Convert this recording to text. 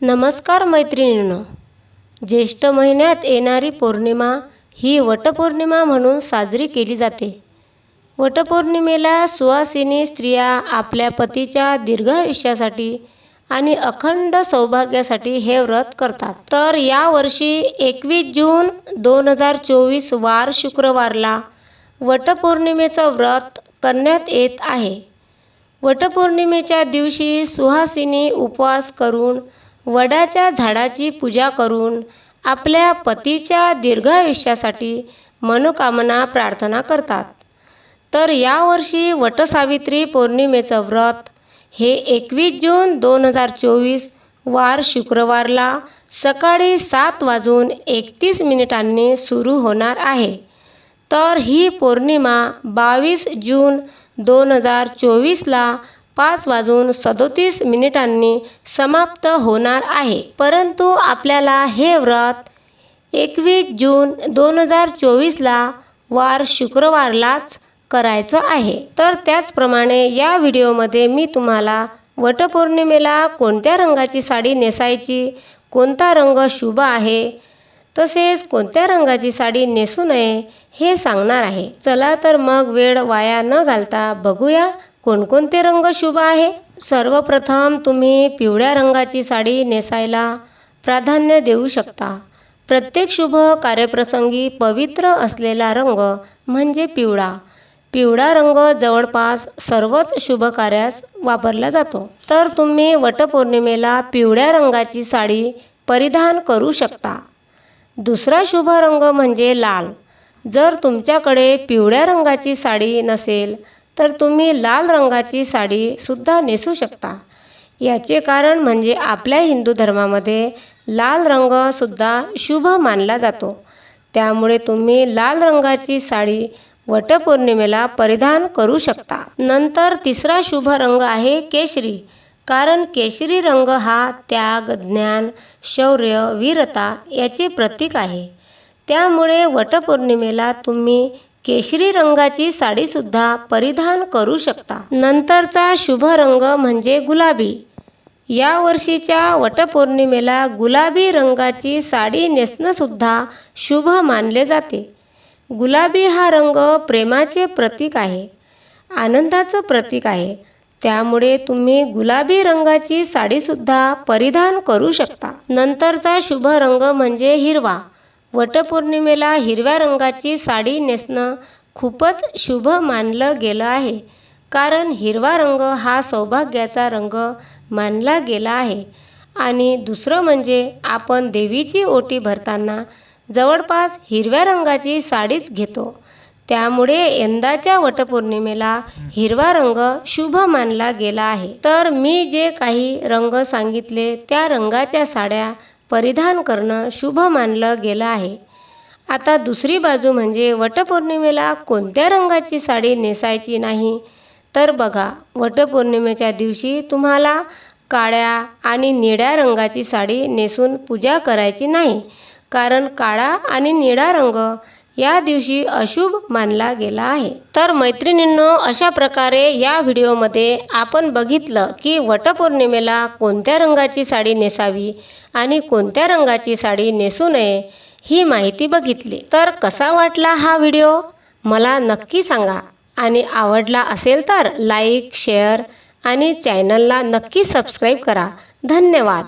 नमस्कार मैत्रिणींनो. ज्येष्ठ महिन्यात येणारी पौर्णिमा ही वटपौर्णिमा म्हणून साजरी केली जाते. वटपौर्णिमेला सुवासिनी स्त्रिया आपल्या पतीच्या दीर्घायुष्यासाठी आणि अखंड सौभाग्यासाठी हे व्रत करतात. तर यावर्षी एकवीस जून दोन हजार चोवीस वार शुक्रवारला वटपौर्णिमेचं व्रत करण्यात येत आहे. वटपौर्णिमेच्या दिवशी सुहासिनी उपवास करून वडाच्या झाडाची पूजा करून आपल्या पतीच्या दीर्घायुष्यासाठी मनोकामना प्रार्थना करतात. तर यावर्षी वटसावित्री पौर्णिमेचं व्रत हे एकवीस जून दोन हजार चोवीस वार शुक्रवारला सकाळी सात वाजून एकतीस मिनिटांनी सुरू होणार आहे. तर ही पौर्णिमा बावीस जून दोन हजार चोवीसला पाच वाजून सदोतीस मिनिटांनी समाप्त होणार आहे. परंतु आपल्याला हे व्रत एकवीस जून दोन हजार चोवीसला वार शुक्रवारलाच करायचं आहे. तर त्याचप्रमाणे या व्हिडिओमध्ये मी तुम्हाला वटपौर्णिमेला कोणत्या रंगाची साडी नेसायची कोणता रंग शुभ आहे तसेच कोणत्या रंगाची साडी नेसू नये हे सांगणार आहे. चला तर मग वेळ वाया न घालता बघूया कोणकोणते रंग शुभ आहे? सर्वप्रथम तुम्ही पिवळ्या रंगाची साडी नेसायला प्राधान्य देऊ शकता. प्रत्येक शुभ कार्यप्रसंगी पवित्र असलेला रंग म्हणजे पिवळा. पिवळा रंग जवळपास सर्वच शुभ कार्यास वापरला जातो. तर तुम्ही वटपौर्णिमेला पिवळ्या रंगाची साडी परिधान करू शकता. दुसरा शुभ रंग म्हणजे लाल. जर तुमच्याकडे पिवळ्या रंगाची साडी नसेल तर तुम्ही लाल रंगाची साडीसुद्धा नेसू शकता. याचे कारण म्हणजे आपल्या हिंदू धर्मामध्ये लाल रंगसुद्धा शुभ मानला जातो. त्यामुळे तुम्ही लाल रंगाची साडी वटपौर्णिमेला परिधान करू शकता. नंतर तिसरा शुभ रंग आहे केशरी. कारण केशरी रंग हा त्याग ज्ञान शौर्य वीरता याचे प्रतीक आहे. त्यामुळे वटपौर्णिमेला तुम्ही केशरी रंगाची साडीसुद्धा परिधान करू शकता. नंतरचा शुभ रंग म्हणजे गुलाबी. या वर्षीच्या वटपौर्णिमेला गुलाबी रंगाची साडी नेसणंसुद्धा शुभ मानले जाते. गुलाबी हा रंग प्रेमाचे प्रतीक आहे आनंदाचं प्रतीक आहे. त्यामुळे तुम्ही गुलाबी रंगाची साडीसुद्धा परिधान करू शकता. नंतरचा शुभ रंग म्हणजे हिरवा. वटपौर्णिमेला हिरव्या रंगाची साडी नेसणं खूपच शुभ मानलं गेलं आहे. कारण हिरवा रंग हा सौभाग्याचा रंग मानला गेला आहे. आणि दुसरं म्हणजे आपण देवीची ओटी भरताना जवळपास हिरव्या रंगाची साडीच घेतो. त्यामुळे यंदाच्या वटपौर्णिमेला हिरवा रंग शुभ मानला गेला आहे. तर मी जे काही रंग सांगितले त्या रंगाच्या साड्या परिधान करणं शुभ मानलं गेलं आहे. आता दुसरी बाजू म्हणजे वटपौर्णिमेला कोणत्या रंगाची साडी नेसायची नाही? तर बघा वटपौर्णिमेच्या दिवशी तुम्हाला काळ्या आणि निळ्या रंगाची साडी नेसून पूजा करायची नाही. कारण काळा आणि निळा रंग या दिवशी अशुभ मानला गेला आहे. तर मैत्रिणींनो अशा प्रकारे या व्हिडिओमध्ये आपण बघितलं की वटपौर्णिमेला कोणत्या रंगाची साडी नेसावी आणि कोणत्या रंगाची साडी नेसू नये ही माहिती बघितली. तर कसा वाटला हा व्हिडिओ? मला नक्की सांगा. आणि आवडला असेल तर लाईक शेअर आणि चॅनलला नक्की सबस्क्राईब करा. धन्यवाद.